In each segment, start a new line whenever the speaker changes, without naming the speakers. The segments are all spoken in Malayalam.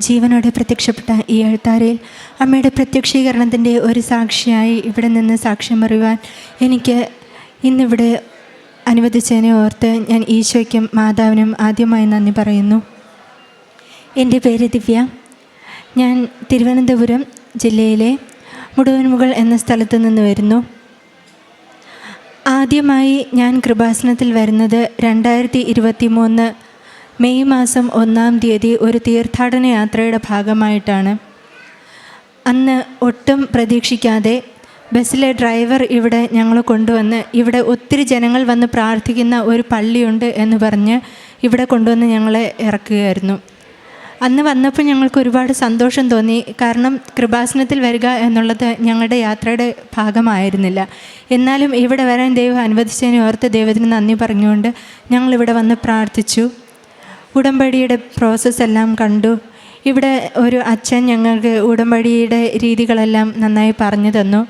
ജീവനോടെ പ്രത്യക്ഷപ്പെട്ട ഈ എഴുത്താരയിൽ അമ്മയുടെ പ്രത്യക്ഷീകരണത്തിന്റെ ഒരു സാക്ഷിയായി ഇവിടെ നിന്ന് സാക്ഷ്യം അറിയുവാൻ എനിക്ക് ഇന്നിവിടെ അനുവദിച്ചതിനെ ഓർത്ത് ഞാൻ ഈശോയ്ക്കും മാതാവിനും ആദ്യമായി നന്ദി പറയുന്നു. എന്റെ പേര് ദിവ്യ. ഞാൻ തിരുവനന്തപുരം ജില്ലയിലെ മുടുവൻമുകൾ എന്ന സ്ഥലത്ത് നിന്ന് വരുന്നു. ആദ്യമായി ഞാൻ കൃപാസനത്തിൽ വരുന്നത് രണ്ടായിരത്തി ഇരുപത്തി മൂന്ന് മെയ് മാസം ഒന്നാം തീയതി ഒരു തീർത്ഥാടന യാത്രയുടെ ഭാഗമായിട്ടാണ്. അന്ന് ഒട്ടും പ്രതീക്ഷിക്കാതെ ബസ്സിലെ ഡ്രൈവർ ഇവിടെ ഞങ്ങൾ കൊണ്ടുവന്ന് ഇവിടെ ഒത്തിരി ജനങ്ങൾ വന്ന് പ്രാർത്ഥിക്കുന്ന ഒരു പള്ളിയുണ്ട് എന്ന് പറഞ്ഞ് ഇവിടെ കൊണ്ടുവന്ന് ഞങ്ങളെ ഇറക്കുകയായിരുന്നു. അന്ന് വന്നപ്പോൾ ഞങ്ങൾക്ക് ഒരുപാട് സന്തോഷം തോന്നി. കാരണം കൃപാസനത്തിൽ വരിക എന്നുള്ളത് ഞങ്ങളുടെ യാത്രയുടെ ഭാഗമായിരുന്നില്ല. എന്നാലും ഇവിടെ വരാൻ ദൈവം അനുവദിച്ചതിനെ ഓർത്ത് ദൈവത്തിന് നന്ദി പറഞ്ഞുകൊണ്ട് ഞങ്ങളിവിടെ വന്ന് പ്രാർത്ഥിച്ചു. ഉടമ്പടിയുടെ പ്രോസസ്സ് എല്ലാം കണ്ടു. ഇവിടെ ഒരു അച്ഛൻ ഞങ്ങൾക്ക് ഉടമ്പടിയുടെ രീതികളെല്ലാം നന്നായി പറഞ്ഞു തന്നു.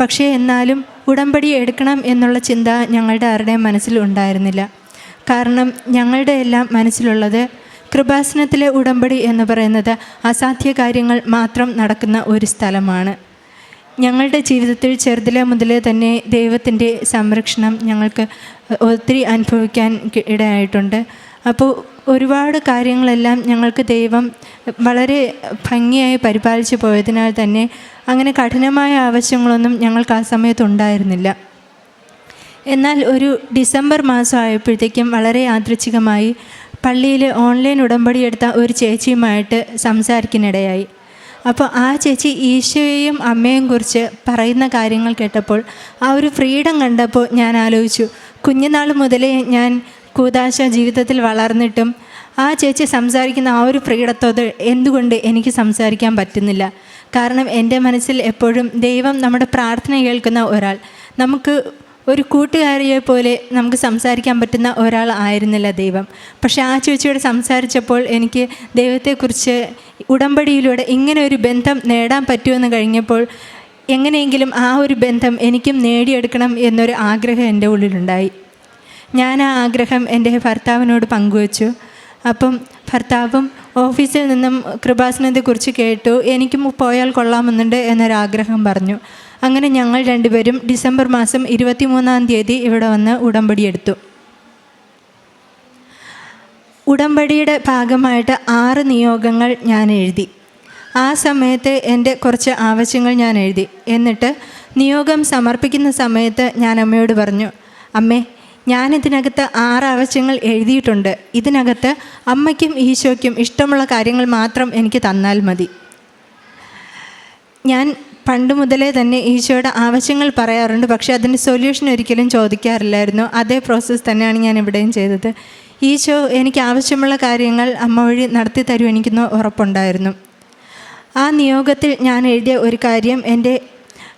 പക്ഷേ എന്നാലും ഉടമ്പടി എടുക്കണം എന്നുള്ള ചിന്ത ഞങ്ങളുടെ ആരുടെയും മനസ്സിൽ ഉണ്ടായിരുന്നില്ല. കാരണം ഞങ്ങളുടെ എല്ലാം മനസ്സിലുള്ളത് കൃപാസനത്തിലെ ഉടമ്പടി എന്ന് പറയുന്നത് അസാധ്യ കാര്യങ്ങൾ മാത്രം നടക്കുന്ന ഒരു സ്ഥലമാണ്. ഞങ്ങളുടെ ജീവിതത്തിൽ ചെറുതിലെ മുതലേ തന്നെ ദൈവത്തിന്റെ സംരക്ഷണം ഞങ്ങൾക്ക് ഒത്തിരി അനുഭവിക്കാൻ ഇടയായിട്ടുണ്ട്. അപ്പോൾ ഒരുപാട് കാര്യങ്ങളെല്ലാം ഞങ്ങൾക്ക് ദൈവം വളരെ ഭംഗിയായി പരിപാലിച്ചു പോയതിനാൽ തന്നെ അങ്ങനെ കഠിനമായ ആവശ്യങ്ങളൊന്നും ഞങ്ങൾക്ക് ആ സമയത്ത് ഉണ്ടായിരുന്നില്ല. എന്നാൽ ഒരു ഡിസംബർ മാസം ആയപ്പോഴത്തേക്കും വളരെ യാദൃച്ഛികമായി പള്ളിയിൽ ഓൺലൈൻ ഉടമ്പടി എടുത്ത ഒരു ചേച്ചിയുമായിട്ട് സംസാരിക്കാനിടയായി അപ്പോൾ ആ ചേച്ചി ഈശോയെയും അമ്മയെയും കുറിച്ച് പറയുന്ന കാര്യങ്ങൾ കേട്ടപ്പോൾ ആ ഒരു ഫ്രീഡം കണ്ടപ്പോൾ ഞാൻ ആലോചിച്ചു കുഞ്ഞുനാൾ മുതലേ ഞാൻ കൂതാശ ജീവിതത്തിൽ വളർന്നിട്ടും ആ ചേച്ചി സംസാരിക്കുന്ന ആ ഒരു ഫ്രീഡത്തോട് എന്തുകൊണ്ട് എനിക്ക് സംസാരിക്കാൻ പറ്റുന്നില്ല? കാരണം എന്റെ മനസ്സിൽ എപ്പോഴും ദൈവം നമ്മുടെ പ്രാർത്ഥന കേൾക്കുന്ന ഒരാൾ. നമുക്ക് ഒരു കൂട്ടുകാരിയെ പോലെ നമുക്ക് സംസാരിക്കാൻ പറ്റുന്ന ഒരാൾ ആയിരുന്നില്ല ദൈവം. പക്ഷേ ആ ചേച്ചിയോട് സംസാരിച്ചപ്പോൾ എനിക്ക് ദൈവത്തെക്കുറിച്ച് ഉടമ്പടിയിലൂടെ ഇങ്ങനെ ഒരു ബന്ധം നേടാൻ പറ്റുമെന്ന് കഴിഞ്ഞപ്പോൾ എങ്ങനെയെങ്കിലും ആ ഒരു ബന്ധം എനിക്കും നേടിയെടുക്കണം എന്നൊരു ആഗ്രഹം എന്റെ ഉള്ളിലുണ്ടായി. ഞാൻ ആ ആഗ്രഹം എന്റെ ഭർത്താവിനോട് പങ്കുവച്ചു. അപ്പം ഭർത്താവും ഓഫീസിൽ നിന്നും കൃപാസനത്തെക്കുറിച്ച് കേട്ടു. എനിക്കും പോയാൽ കൊള്ളാമെന്നുണ്ട് എന്നൊരാഗ്രഹം പറഞ്ഞു. അങ്ങനെ ഞങ്ങൾ രണ്ടുപേരും ഡിസംബർ മാസം ഇരുപത്തിമൂന്നാം തീയതി ഇവിടെ വന്ന് ഉടമ്പടി എടുത്തു. ഉടമ്പടിയുടെ ഭാഗമായിട്ട് ആറ് നിയോഗങ്ങൾ ഞാൻ എഴുതി. ആ സമയത്ത് എന്റെ കുറച്ച് ആവശ്യങ്ങൾ ഞാൻ എഴുതി. എന്നിട്ട് നിയോഗം സമർപ്പിക്കുന്ന സമയത്ത് ഞാൻ അമ്മയോട് പറഞ്ഞു അമ്മേ ഞാനിതിനകത്ത് ആറ് ആവശ്യങ്ങൾ എഴുതിയിട്ടുണ്ട്. ഇതിനകത്ത് അമ്മയ്ക്കും ഈശോയ്ക്കും ഇഷ്ടമുള്ള കാര്യങ്ങൾ മാത്രം എനിക്ക് തന്നാൽ മതി. ഞാൻ പണ്ട് മുതലേ തന്നെ ഈശോയുടെ ആവശ്യങ്ങൾ പറയാറുണ്ട്. പക്ഷേ അതിന് സൊല്യൂഷൻ ഒരിക്കലും ചോദിക്കാറില്ലായിരുന്നു. അതേ പ്രോസസ്സ് തന്നെയാണ് ഞാൻ ഇവിടെയും ചെയ്തത്. ഈശോ എനിക്ക് ആവശ്യമുള്ള കാര്യങ്ങൾ അമ്മ വഴി നടത്തി തരുമെനിക്കുന്ന ഉറപ്പുണ്ടായിരുന്നു. ആ നിയോഗത്തിൽ ഞാൻ എഴുതിയ ഒരു കാര്യം എന്റെ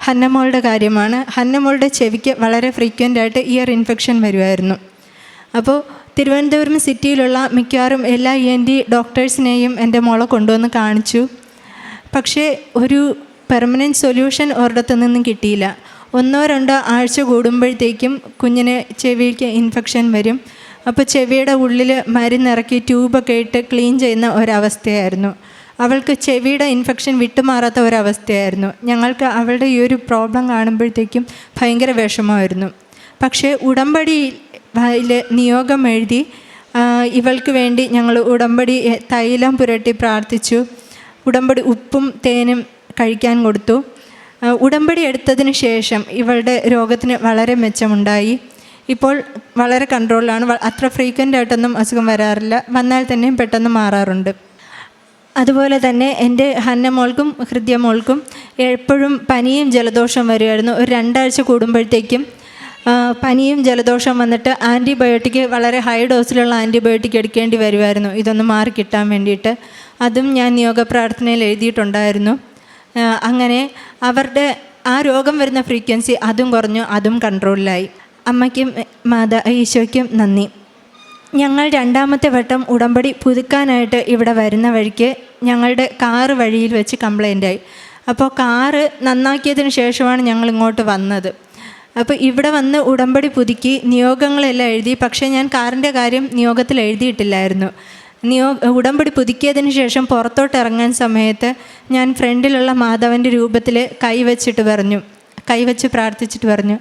ഹന്നമോളുടെ കാര്യമാണ്. ഹന്നമോളുടെ ചെവിക്ക് വളരെ ഫ്രീക്വന്റ് ആയിട്ട് ഇയർ ഇൻഫെക്ഷൻ വരുമായിരുന്നു അപ്പോൾ തിരുവനന്തപുരം സിറ്റിയിലുള്ള മിക്കവാറും എല്ലാ ഇ എൻ ഡി ഡോക്ടേഴ്സിനെയും എന്റെ മോളെ കൊണ്ടുവന്ന് കാണിച്ചു. പക്ഷേ ഒരു പെർമനന്റ് സൊല്യൂഷൻ ഒരിടത്തു നിന്നും കിട്ടിയില്ല. ഒന്നോ രണ്ടോ ആഴ്ച കൂടുമ്പോഴത്തേക്കും കുഞ്ഞിന് ചെവിക്ക് ഇൻഫെക്ഷൻ വരും. അപ്പോൾ ചെവിയുടെ ഉള്ളിൽ മരുന്നിറക്കി ട്യൂബൊക്കെ ഇട്ട് ക്ലീൻ ചെയ്യുന്ന ഒരവസ്ഥയായിരുന്നു. അവൾക്ക് ചെവിയുടെ ഇൻഫെക്ഷൻ വിട്ടുമാറാത്ത ഒരവസ്ഥയായിരുന്നു ഞങ്ങൾക്ക് അവളുടെ ഈ ഒരു പ്രോബ്ലം കാണുമ്പോഴത്തേക്കും ഭയങ്കര വിഷമമായിരുന്നു. പക്ഷേ ഉടമ്പടിയിൽ നിയോഗം എഴുതി ഇവൾക്ക് വേണ്ടി ഞങ്ങൾ ഉടമ്പടി തൈലം പുരട്ടി പ്രാർത്ഥിച്ചു. ഉടമ്പടി ഉപ്പും തേനും കഴിക്കാൻ കൊടുത്തു. ഉടമ്പടി എടുത്തതിന് ശേഷം ഇവളുടെ രോഗത്തിന് വളരെ മെച്ചമുണ്ടായി. ഇപ്പോൾ വളരെ കൺട്രോളിലാണ് അത്ര ഫ്രീക്വന്റ് ആയിട്ടൊന്നും അസുഖം വരാറില്ല. വന്നാൽ തന്നെയും പെട്ടെന്ന് മാറാറുണ്ട്. അതുപോലെ തന്നെ എന്റെ ഹന്നമോൾക്കും ഹൃദ്യമോൾക്കും എപ്പോഴും പനിയും ജലദോഷം വരുമായിരുന്നു. ഒരു രണ്ടാഴ്ച കൂടുമ്പോഴത്തേക്കും പനിയും ജലദോഷം വന്നിട്ട് ആന്റിബയോട്ടിക് വളരെ ഹൈ ഡോസിലുള്ള ആന്റിബയോട്ടിക് എടുക്കേണ്ടി വരുമായിരുന്നു. ഇതൊന്ന് മാറി കിട്ടാൻ വേണ്ടിയിട്ട്. അതും ഞാൻ യോഗ പ്രാർത്ഥനയിൽ എഴുതിയിട്ടുണ്ടായിരുന്നു അങ്ങനെ അവരുടെ ആ രോഗം വരുന്ന ഫ്രീക്വൻസി അതും കുറഞ്ഞു അതും കൺട്രോളിലായി അമ്മയ്ക്കും മാതാ ഈശോയ്ക്കും നന്ദി. ഞങ്ങൾ രണ്ടാമത്തെ വട്ടം ഉടമ്പടി പുതുക്കാനായിട്ട് ഇവിടെ വരുന്ന വഴിക്ക് ഞങ്ങളുടെ കാറ് വഴിയിൽ വെച്ച് കംപ്ലൈന്റായി അപ്പോൾ കാറ് നന്നാക്കിയതിന് ശേഷമാണ് ഞങ്ങൾ ഇങ്ങോട്ട് വന്നത്. അപ്പോൾ ഇവിടെ വന്ന് ഉടമ്പടി പുതുക്കി നിയോഗങ്ങളെല്ലാം എഴുതി പക്ഷേ ഞാൻ കാറിന്റെ കാര്യം നിയോഗത്തിൽ എഴുതിയിട്ടില്ലായിരുന്നു. നിയോ ഉടമ്പടി പുതുക്കിയതിന് ശേഷം പുറത്തോട്ട് ഇറങ്ങാൻ സമയത്ത് ഞാൻ ഫ്രണ്ടിലുള്ള മാധവന്റെ രൂപത്തിൽ കൈവച്ചിട്ട് പറഞ്ഞു കൈവച്ച് പ്രാർത്ഥിച്ചിട്ട് പറഞ്ഞു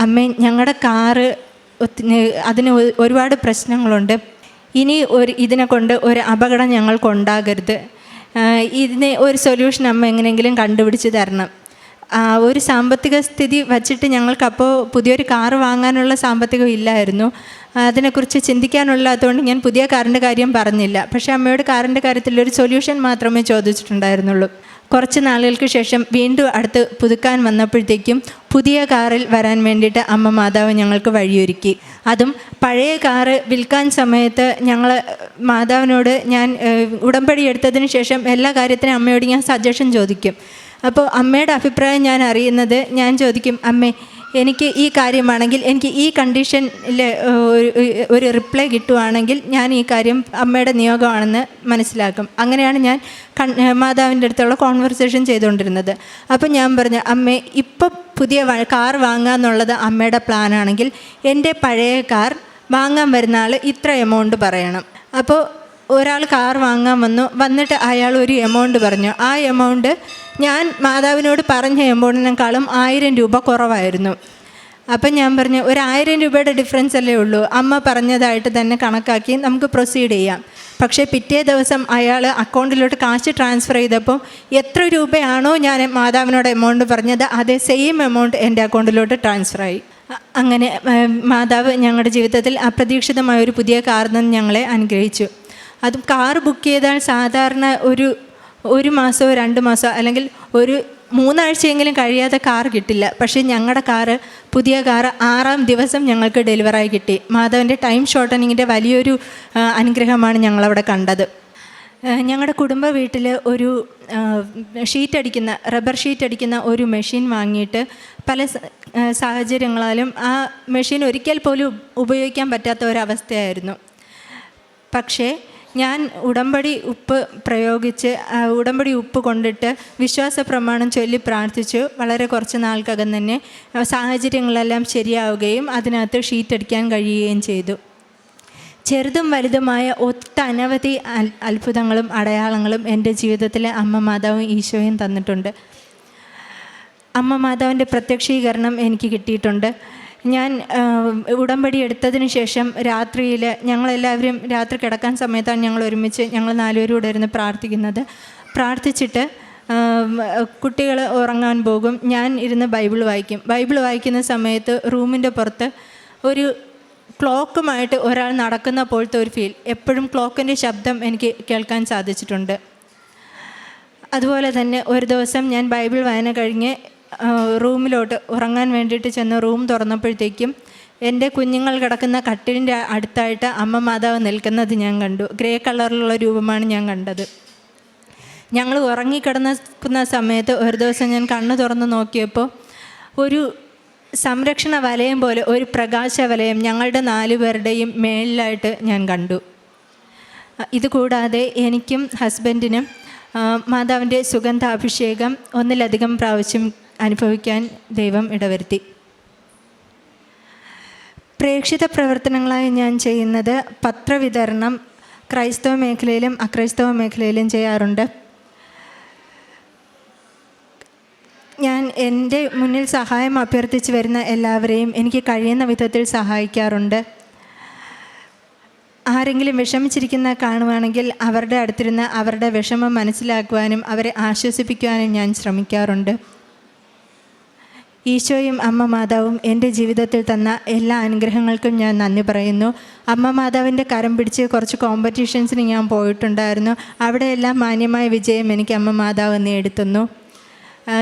അമ്മേ ഞങ്ങളുടെ കാറ് അതിന് ഒരുപാട് പ്രശ്നങ്ങളുണ്ട്. ഇനി ഒരു ഇതിനെ കൊണ്ട് ഒരു അപകടം ഞങ്ങൾക്കുണ്ടാകരുത് ഉണ്ടാകരുത്. ഇതിന് ഒരു സൊല്യൂഷൻ അമ്മ എങ്ങനെയെങ്കിലും കണ്ടുപിടിച്ച് തരണം. ഒരു സാമ്പത്തിക സ്ഥിതി വച്ചിട്ട് ഞങ്ങൾക്കപ്പോൾ പുതിയൊരു കാറ് വാങ്ങാനുള്ള സാമ്പത്തികം ഇല്ലായിരുന്നു. അതിനെക്കുറിച്ച് ചിന്തിക്കാനുള്ളതുകൊണ്ട് ഞാൻ പുതിയ കാറിന്റെ കാര്യം പറഞ്ഞില്ല. പക്ഷേ അമ്മയോട് കാറിന്റെ കാര്യത്തിൽ ഒരു സൊല്യൂഷൻ മാത്രമേ ചോദിച്ചിട്ടുണ്ടായിരുന്നുള്ളൂ. കുറച്ച് നാളുകൾക്ക് ശേഷം വീണ്ടും അടുത്ത് പുതുക്കാൻ വന്നപ്പോഴത്തേക്കും പുതിയ കാറിൽ വരാൻ വേണ്ടിയിട്ട് അമ്മ മാതാവ് ഞങ്ങൾക്ക് വഴിയൊരുക്കി. അതും പഴയ കാറ് വിൽക്കാൻ സമയത്ത് ഞങ്ങൾ മാതാവിനോട് ഞാൻ ഉടമ്പടി എടുത്തതിന് ശേഷം എല്ലാ കാര്യത്തിനും അമ്മയോട് ഞാൻ സജഷൻ ചോദിക്കും. അപ്പോൾ അമ്മയുടെ അഭിപ്രായം ഞാൻ അറിയുന്നത് ഞാൻ ചോദിക്കും അമ്മേ എനിക്ക് ഈ കാര്യമാണെങ്കിൽ എനിക്ക് ഈ കണ്ടീഷനിൽ ഒരു റിപ്ലൈ കിട്ടുവാണെങ്കിൽ ഞാൻ ഈ കാര്യം അമ്മയുടെ നിയോഗമാണെന്ന് മനസ്സിലാക്കും. അങ്ങനെയാണ് ഞാൻ മാതാവിന്റെ അടുത്തുള്ള കോൺവെർസേഷൻ ചെയ്തുകൊണ്ടിരുന്നത്. അപ്പോൾ ഞാൻ പറഞ്ഞു അമ്മേ ഇപ്പോൾ പുതിയ കാർ കാർ വാങ്ങാന്നുള്ളത് അമ്മയുടെ പ്ലാനാണെങ്കിൽ എന്റെ പഴയ കാർ വാങ്ങാൻ വരുന്ന ആൾ ഇത്ര എമൗണ്ട് പറയണം. അപ്പോൾ ഒരാൾ കാർ വാങ്ങാൻ വന്നു. വന്നിട്ട് അയാൾ ഒരു എമൗണ്ട് പറഞ്ഞു. ആ എമൗണ്ട് ഞാൻ മാതാവിനോട് പറഞ്ഞ എമൗണ്ടിനേക്കാളും ആയിരം രൂപ കുറവായിരുന്നു. അപ്പം ഞാൻ പറഞ്ഞു ഒരു ആയിരം രൂപയുടെ ഡിഫറൻസ് അല്ലേ ഉള്ളൂ. അമ്മ പറഞ്ഞതായിട്ട് തന്നെ കണക്കാക്കി നമുക്ക് പ്രൊസീഡ് ചെയ്യാം. പക്ഷേ പിറ്റേ ദിവസം അയാൾ അക്കൗണ്ടിലോട്ട് കാശ് ട്രാൻസ്ഫർ ചെയ്തപ്പോൾ എത്ര രൂപയാണോ ഞാൻ മാതാവിനോട് എമൗണ്ട് പറഞ്ഞത് അതേ സെയിം എമൗണ്ട് എന്റെ അക്കൗണ്ടിലോട്ട് ട്രാൻസ്ഫർ ആയി. അങ്ങനെ മാതാവ് ഞങ്ങളുടെ ജീവിതത്തിൽ അപ്രതീക്ഷിതമായ ഒരു പുതിയ കാർ ഞങ്ങളെ അനുഗ്രഹിച്ചു. അതും കാർ ബുക്ക് ചെയ്താൽ സാധാരണ ഒരു ഒരു മാസമോ രണ്ട് മാസമോ അല്ലെങ്കിൽ ഒരു മൂന്നാഴ്ചയെങ്കിലും കഴിയാതെ കാർ കിട്ടില്ല. പക്ഷേ ഞങ്ങളുടെ കാറ് പുതിയ കാർ ആറാം ദിവസം ഞങ്ങൾക്ക് ഡെലിവറായി കിട്ടി. മാധവന്റെ ടൈം ഷോർട്ടനിങ്ങിന്റെ വലിയൊരു അനുഗ്രഹമാണ് ഞങ്ങളവിടെ കണ്ടത്. ഞങ്ങളുടെ കുടുംബ വീട്ടിൽ ഒരു ഷീറ്റ് അടിക്കുന്ന റബ്ബർ ഷീറ്റ് അടിക്കുന്ന ഒരു മെഷീൻ വാങ്ങിയിട്ട് പല സാഹചര്യങ്ങളാലും ആ മെഷീൻ ഒരിക്കൽ പോലും ഉപയോഗിക്കാൻ പറ്റാത്ത ഒരവസ്ഥയായിരുന്നു. പക്ഷേ ഞാൻ ഉടമ്പടി ഉപ്പ് പ്രയോഗിച്ച് ഉടമ്പടി ഉപ്പ് കൊണ്ടിട്ട് വിശ്വാസ പ്രമാണം ചൊല്ലി പ്രാർത്ഥിച്ചു. വളരെ കുറച്ച് നാൾക്കകം തന്നെ സാഹചര്യങ്ങളെല്ലാം ശരിയാവുകയും അതിനകത്ത് ഷീറ്റ് അടിക്കാൻ കഴിയുകയും ചെയ്തു. ചെറുതും വലുതുമായ ഒട്ടനവധി അത്ഭുതങ്ങളും അടയാളങ്ങളും എന്റെ ജീവിതത്തിലെ അമ്മ മാതാവും ഈശോയും തന്നിട്ടുണ്ട്. അമ്മ മാതാവിന്റെ പ്രത്യക്ഷീകരണം എനിക്ക് കിട്ടിയിട്ടുണ്ട്. ഞാൻ ഉടമ്പടി എടുത്തതിന് ശേഷം രാത്രിയിൽ ഞങ്ങളെല്ലാവരും രാത്രി കിടക്കാൻ സമയത്താണ് ഞങ്ങൾ ഒരുമിച്ച് ഞങ്ങൾ നാലുപേരും കൂടെ ഇരുന്ന് പ്രാർത്ഥിക്കുന്നത്. പ്രാർത്ഥിച്ചിട്ട് കുട്ടികൾ ഉറങ്ങാൻ പോകും. ഞാൻ ഇരുന്ന് ബൈബിൾ വായിക്കും. ബൈബിൾ വായിക്കുന്ന സമയത്ത് റൂമിന്റെ പുറത്ത് ഒരു ക്ലോക്കുമായിട്ട് ഒരാൾ നടക്കുന്ന പോലത്തെ ഒരു ഫീൽ. എപ്പോഴും ക്ലോക്കിന്റെ ശബ്ദം എനിക്ക് കേൾക്കാൻ സാധിച്ചിട്ടുണ്ട്. അതുപോലെ തന്നെ ഒരു ദിവസം ഞാൻ ബൈബിൾ വായന കഴിഞ്ഞ് റൂമിലോട്ട് ഉറങ്ങാൻ വേണ്ടിയിട്ട് ചെന്ന് റൂം തുറന്നപ്പോഴത്തേക്കും എന്റെ കുഞ്ഞുങ്ങൾ കിടക്കുന്ന കട്ടിലിന്റെ അടുത്തായിട്ട് അമ്മ മാതാവ് നിൽക്കുന്നത് ഞാൻ കണ്ടു. ഗ്രേ കളറിലുള്ള രൂപമാണ് ഞാൻ കണ്ടത്. ഞങ്ങൾ ഉറങ്ങിക്കിടന്ന സമയത്ത് ഒരു ദിവസം ഞാൻ കണ്ണു തുറന്ന് നോക്കിയപ്പോൾ ഒരു സംരക്ഷണ വലയം പോലെ ഒരു പ്രകാശ വലയം ഞങ്ങളുടെ നാലു പേരുടെയും മേളിലായിട്ട് ഞാൻ കണ്ടു. ഇതുകൂടാതെ എനിക്കും ഹസ്ബൻഡിനും മാതാവിന്റെ സുഗന്ധാഭിഷേകം ഒന്നിലധികം പ്രാവശ്യം അനുഭവിക്കാൻ ദൈവം ഇടവരുത്തി. പ്രേക്ഷിത പ്രവർത്തനങ്ങളായി ഞാൻ ചെയ്യുന്നത് പത്രവിതരണം ക്രൈസ്തവ മേഖലയിലും അക്രൈസ്തവ മേഖലയിലും ചെയ്യാറുണ്ട്. ഞാൻ എന്റെ മുന്നിൽ സഹായം അഭ്യർത്ഥിച്ച് വരുന്ന എല്ലാവരെയും എനിക്ക് കഴിയുന്ന വിധത്തിൽ സഹായിക്കാറുണ്ട്. ആരെങ്കിലും വിഷമിച്ചിരിക്കുന്ന കാണുവാണെങ്കിൽ അവരുടെ അടുത്തിരുന്ന് അവരുടെ വിഷമം മനസ്സിലാക്കുവാനും അവരെ ആശ്വസിപ്പിക്കുവാനും ഞാൻ ശ്രമിക്കാറുണ്ട്. ഈശോയും അമ്മ മാതാവും എന്റെ ജീവിതത്തിൽ തന്ന എല്ലാ അനുഗ്രഹങ്ങൾക്കും ഞാൻ നന്ദി പറയുന്നു. അമ്മ മാതാവിന്റെ കരം പിടിച്ച് കുറച്ച് കോമ്പറ്റീഷൻസിന് ഞാൻ പോയിട്ടുണ്ടായിരുന്നു. അവിടെയെല്ലാം മാന്യമായ വിജയം എനിക്ക് അമ്മ മാതാവ് നേടുത്തുന്നു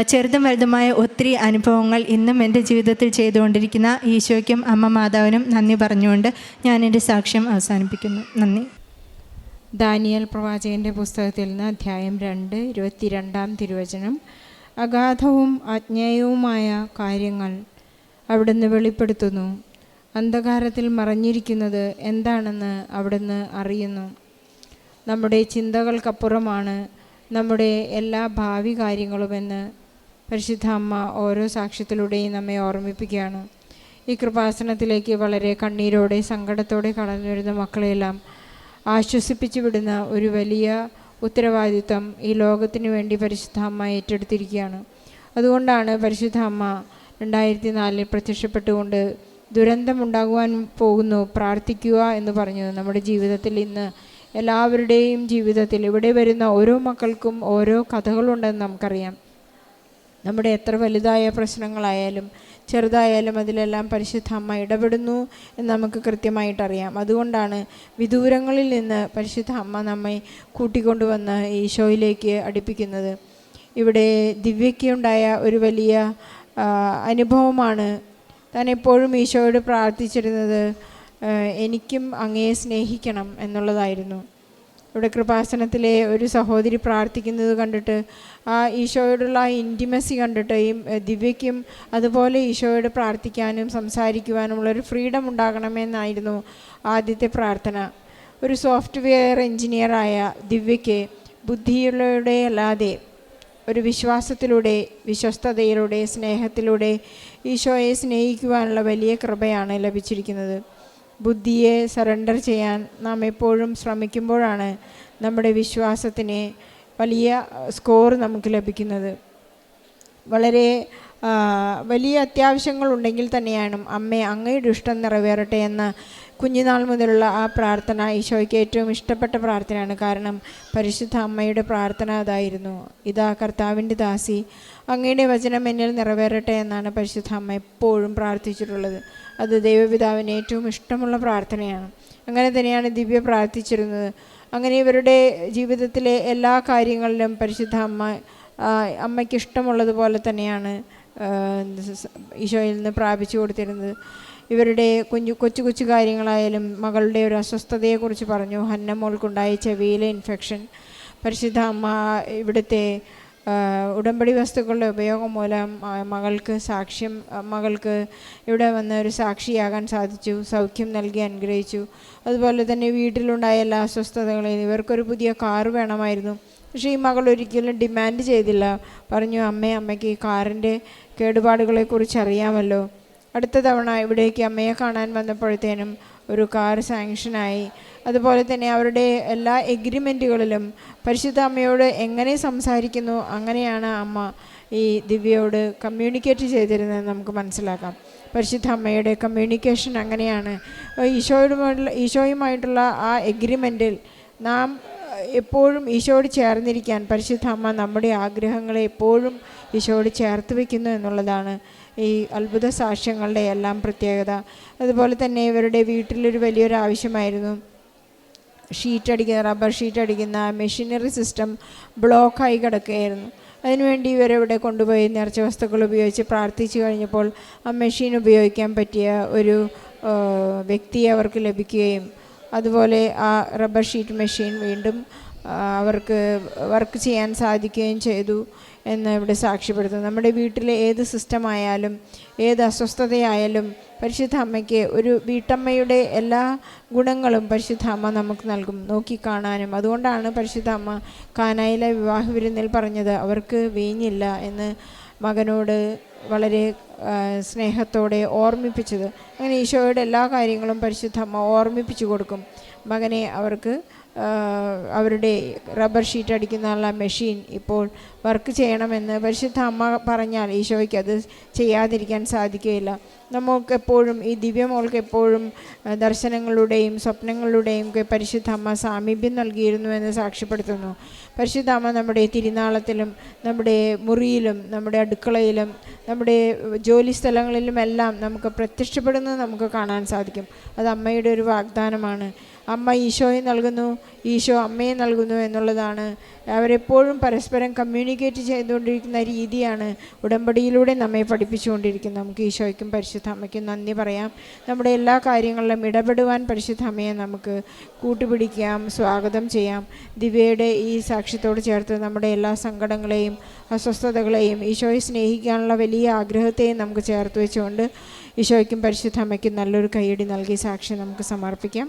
ചെറുതും വലുതുമായ ഒത്തിരി അനുഭവങ്ങൾ ഇന്നും എന്റെ ജീവിതത്തിൽ ചെയ്തുകൊണ്ടിരിക്കുന്ന ഈശോയ്ക്കും അമ്മ മാതാവിനും നന്ദി പറഞ്ഞുകൊണ്ട് ഞാൻ എന്റെ സാക്ഷ്യം അവസാനിപ്പിക്കുന്നു. നന്ദി.
ദാനിയൽ പ്രവാചകന്റെ പുസ്തകത്തിൽ നിന്ന് അധ്യായം രണ്ട് ഇരുപത്തിരണ്ടാം തിരുവചനം. അഗാധവും അജ്ഞേയവുമായ കാര്യങ്ങൾ അവിടുന്ന് വെളിപ്പെടുത്തുന്നു. അന്ധകാരത്തിൽ മറഞ്ഞിരിക്കുന്നത് എന്താണെന്ന് അവിടുന്ന് അറിയുന്നു. നമ്മുടെ ചിന്തകൾക്കപ്പുറമാണ് നമ്മുടെ എല്ലാ ഭാവി കാര്യങ്ങളുമെന്ന് പരിശുദ്ധ അമ്മ ഓരോ സാക്ഷ്യത്തിലൂടെയും നമ്മെ ഓർമ്മിപ്പിക്കുകയാണ്. ഈ കൃപാസനത്തിലേക്ക് വളരെ കണ്ണീരോടെ സങ്കടത്തോടെ കടന്നു വരുന്ന മക്കളെയെല്ലാം ആശ്വസിപ്പിച്ചു വിടുന്ന ഒരു വലിയ ഉത്തരവാദിത്വം ഈ ലോകത്തിന് വേണ്ടി പരിശുദ്ധ അമ്മ ഏറ്റെടുത്തിരിക്കുകയാണ്. അതുകൊണ്ടാണ് പരിശുദ്ധ അമ്മ രണ്ടായിരത്തി നാലിൽ പ്രത്യക്ഷപ്പെട്ടുകൊണ്ട് ദുരന്തമുണ്ടാകുവാൻ പോകുന്നു പ്രാർത്ഥിക്കുക എന്ന് പറഞ്ഞത്. നമ്മുടെ ജീവിതത്തിൽ ഇന്ന് എല്ലാവരുടെയും ജീവിതത്തിൽ ഇവിടെ വരുന്ന ഓരോ മക്കൾക്കും ഓരോ കഥകളുണ്ടെന്ന് നമുക്കറിയാം. നമ്മുടെ എത്ര വലുതായ പ്രശ്നങ്ങളായാലും ചെറുതായാലും അതിലെല്ലാം പരിശുദ്ധ അമ്മ ഇടപെടുന്നു എന്ന് നമുക്ക് കൃത്യമായിട്ടറിയാം. അതുകൊണ്ടാണ് വിദൂരങ്ങളിൽ നിന്ന് പരിശുദ്ധ അമ്മ നമ്മെ കൂട്ടിക്കൊണ്ടുവന്ന് ഈശോയിലേക്ക് അടുപ്പിക്കുന്നത്. ഇവിടെ ദിവ്യയ്ക്കുണ്ടായ ഒരു വലിയ അനുഭവമാണ്. താൻ എപ്പോഴും ഈശോയോട് പ്രാർത്ഥിച്ചിരുന്നത് എനിക്കും അങ്ങയെ സ്നേഹിക്കണം എന്നുള്ളതായിരുന്നു. ഇവിടെ കൃപാസനത്തിലെ ഒരു സഹോദരി പ്രാർത്ഥിക്കുന്നത് കണ്ടിട്ട് ആ ഈശോയോടുള്ള ഇന്റിമസി കണ്ടിട്ട് ഈ ദിവ്യയ്ക്കും അതുപോലെ ഈശോയോട് പ്രാർത്ഥിക്കാനും സംസാരിക്കുവാനുമുള്ള ഒരു ഫ്രീഡം ഉണ്ടാകണമെന്നായിരുന്നു ആദ്യത്തെ പ്രാർത്ഥന. ഒരു സോഫ്റ്റ്വെയർ എൻജിനീയറായ ദിവ്യയ്ക്ക് ബുദ്ധിയിലൂടെ അല്ലാതെ ഒരു വിശ്വാസത്തിലൂടെ വിശ്വസ്തതയിലൂടെ സ്നേഹത്തിലൂടെ ഈശോയെ സ്നേഹിക്കുവാനുള്ള വലിയ കൃപയാണ് ലഭിച്ചിരിക്കുന്നത്. ബുദ്ധിയെ സറണ്ടർ ചെയ്യാൻ നാം എപ്പോഴും ശ്രമിക്കുമ്പോഴാണ് നമ്മുടെ വിശ്വാസത്തിന് വലിയ സ്കോർ നമുക്ക് ലഭിക്കുന്നത്. വളരെ വലിയ അത്യാവശ്യങ്ങളുണ്ടെങ്കിൽ തന്നെയാണ് അമ്മേ അങ്ങയുടെ ഇഷ്ടം നിറവേറട്ടെ എന്ന കുഞ്ഞുനാൾ മുതലുള്ള ആ പ്രാർത്ഥന ഈശോയ്ക്ക് ഏറ്റവും ഇഷ്ടപ്പെട്ട പ്രാർത്ഥനയാണ്. കാരണം പരിശുദ്ധ അമ്മയുടെ പ്രാർത്ഥന അതായിരുന്നു. ഇതാ കർത്താവിന്റെ ദാസി അങ്ങയുടെ വചനം എന്നിൽ നിറവേറട്ടെ എന്നാണ് പരിശുദ്ധ അമ്മ എപ്പോഴും പ്രാർത്ഥിച്ചിട്ടുള്ളത്. അത് ദൈവപിതാവിന് ഏറ്റവും ഇഷ്ടമുള്ള പ്രാർത്ഥനയാണ്. അങ്ങനെ തന്നെയാണ് ദിവ്യ പ്രാർത്ഥിച്ചിരുന്നത്. അങ്ങനെ ഇവരുടെ ജീവിതത്തിലെ എല്ലാ കാര്യങ്ങളിലും പരിശുദ്ധ അമ്മ അമ്മയ്ക്ക് ഇഷ്ടമുള്ളതുപോലെ തന്നെയാണ് ഈശോയിൽ നിന്ന് പ്രാപിച്ചു കൊടുത്തിരുന്നത്. ഇവരുടെ കുഞ്ഞു കൊച്ചു കൊച്ചു കാര്യങ്ങളായാലും മകളുടെ ഒരു അസ്വസ്ഥതയെക്കുറിച്ച് പറഞ്ഞു. ഹന്ന മോൾക്കുണ്ടായ ചെവിയിലെ ഇൻഫെക്ഷൻ പരിശുദ്ധ അമ്മ ഇവിടുത്തെ ഉടമ്പടി വസ്തുക്കളുടെ ഉപയോഗം മൂലം മകൾക്ക് സാക്ഷ്യം മകൾക്ക് ഇവിടെ വന്ന് ഒരു സാക്ഷിയാകാൻ സാധിച്ചു സൗഖ്യം നൽകി അനുഗ്രഹിച്ചു. അതുപോലെ തന്നെ വീട്ടിലുണ്ടായ എല്ലാ അസ്വസ്ഥതകളെയും ഇവർക്കൊരു പുതിയ കാർ വേണമായിരുന്നു. പക്ഷേ ഈ മകൾ ഒരിക്കലും ഡിമാൻഡ് ചെയ്തില്ല. പറഞ്ഞു അമ്മേ അമ്മയ്ക്ക് ഈ കാറിന്റെ കേടുപാടുകളെക്കുറിച്ച് അറിയാമല്ലോ. അടുത്ത തവണ ഇവിടേക്ക് അമ്മയെ കാണാൻ വന്നപ്പോഴത്തേനും ഒരു കാർ സാങ്ഷനായി. അതുപോലെ തന്നെ അവരുടെ എല്ലാ എഗ്രിമെന്റുകളിലും പരിശുദ്ധ അമ്മയോട് എങ്ങനെ സംസാരിക്കുന്നു അങ്ങനെയാണ് അമ്മ ഈ ദിവ്യയോട് കമ്മ്യൂണിക്കേറ്റ് ചെയ്തിരുന്നത് നമുക്ക് മനസ്സിലാക്കാം. പരിശുദ്ധ അമ്മയുടെ കമ്മ്യൂണിക്കേഷൻ അങ്ങനെയാണ്. ഈശോയുമായിട്ടുള്ള ഈശോയുമായിട്ടുള്ള ആ എഗ്രിമെന്റിൽ നാം എപ്പോഴും ഈശോയോട് ചേർന്നിരിക്കാൻ പരിശുദ്ധ അമ്മ നമ്മുടെ ആഗ്രഹങ്ങളെ എപ്പോഴും ഈശോയോട് ചേർത്ത് വയ്ക്കുന്നു എന്നുള്ളതാണ് ഈ അത്ഭുത സാക്ഷ്യങ്ങളുടെ എല്ലാം പ്രത്യേകത. അതുപോലെ തന്നെ ഇവരുടെ വീട്ടിലൊരു വലിയൊരു ആവശ്യമായിരുന്നു ഷീറ്റ് അടിക്കുന്ന റബ്ബർ ഷീറ്റ് അടിക്കുന്ന മെഷീനറി സിസ്റ്റം ബ്ലോക്കായി കിടക്കുകയായിരുന്നു. അതിനുവേണ്ടി ഇവരവിടെ കൊണ്ടുപോയി നേർച്ച വസ്തുക്കൾ ഉപയോഗിച്ച് പ്രാർത്ഥിച്ചു കഴിഞ്ഞപ്പോൾ ആ മെഷീൻ ഉപയോഗിക്കാൻ പറ്റിയ ഒരു വ്യക്തിയെ അവർക്ക് ലഭിക്കുകയും അതുപോലെ ആ റബ്ബർ ഷീറ്റ് മെഷീൻ വീണ്ടും അവർക്ക് വർക്ക് ചെയ്യാൻ സാധിക്കുകയും ചെയ്തു. എന്ന് ഇവിടെ സാക്ഷ്യപ്പെടുത്തുന്നു. നമ്മുടെ വീട്ടിലെ ഏത് സിസ്റ്റമായാലും ഏത് അസ്വസ്ഥതയായാലും പരിശുദ്ധ അമ്മയ്ക്ക് ഒരു വീട്ടമ്മയുടെ എല്ലാ ഗുണങ്ങളും പരിശുദ്ധ അമ്മ നമുക്ക് നൽകും നോക്കിക്കാണാനും. അതുകൊണ്ടാണ് പരിശുദ്ധ അമ്മ കാനായിലെ വിവാഹ വിരുന്നിൽ പറഞ്ഞത് അവർക്ക് വീഞ്ഞില്ല എന്ന് മകനോട് വളരെ സ്നേഹത്തോടെ ഓർമ്മിപ്പിച്ചത്. അങ്ങനെ ഈശോയുടെ എല്ലാ കാര്യങ്ങളും പരിശുദ്ധ അമ്മ ഓർമ്മിപ്പിച്ചു കൊടുക്കും. മകനെ അവർക്ക് അവരുടെ റബ്ബർ ഷീറ്റ് അടിക്കുന്ന മെഷീൻ ഇപ്പോൾ വർക്ക് ചെയ്യണമെന്ന് പരിശുദ്ധ അമ്മ പറഞ്ഞാൽ ഈശോയ്ക്ക് അത് ചെയ്യാതിരിക്കാൻ സാധിക്കുകയില്ല. നമുക്ക് എപ്പോഴും ഈ ദിവ്യമോൾക്ക് എപ്പോഴും ദർശനങ്ങളുടെയും സ്വപ്നങ്ങളുടെയും ഒക്കെ പരിശുദ്ധ അമ്മ സാമീപ്യം നൽകിയിരുന്നു എന്ന് സാക്ഷ്യപ്പെടുത്തുന്നു. പരിശുദ്ധ അമ്മ നമ്മുടെ തിരുനാളത്തിലും നമ്മുടെ മുറിയിലും നമ്മുടെ അടുക്കളയിലും നമ്മുടെ ജോലി സ്ഥലങ്ങളിലുമെല്ലാം നമുക്ക് പ്രത്യക്ഷപ്പെടുന്നത് നമുക്ക് കാണാൻ സാധിക്കും. അത് അമ്മയുടെ ഒരു വാഗ്ദാനമാണ്. അമ്മ ഈശോയെ നൽകുന്നു ഈശോ അമ്മയെ നൽകുന്നു എന്നുള്ളതാണ്. അവരെപ്പോഴും പരസ്പരം കമ്മ്യൂണിക്കേറ്റ് ചെയ്തുകൊണ്ടിരിക്കുന്ന രീതിയാണ് ഉടമ്പടിയിലൂടെ നമ്മെ പഠിപ്പിച്ചുകൊണ്ടിരിക്കുന്നത്. നമുക്ക് ഈശോയ്ക്കും പരിശുദ്ധ അമ്മയ്ക്കും നന്ദി പറയാം. നമ്മുടെ എല്ലാ കാര്യങ്ങളിലും ഇടപെടുവാൻ പരിശുദ്ധ അമ്മയെ നമുക്ക് കൂട്ടുപിടിക്കാം സ്വാഗതം ചെയ്യാം. ദിവ്യയുടെ ഈ സാക്ഷ്യത്തോട് ചേർത്ത് നമ്മുടെ എല്ലാ സങ്കടങ്ങളെയും അസ്വസ്ഥതകളെയും ഈശോയെ സ്നേഹിക്കാനുള്ള വലിയ ആഗ്രഹത്തെയും നമുക്ക് ചേർത്ത് വെച്ചുകൊണ്ട് ഈശോയ്ക്കും പരിശുദ്ധ അമ്മയ്ക്കും നല്ലൊരു കൈയടി നൽകി സാക്ഷ്യം നമുക്ക് സമർപ്പിക്കാം.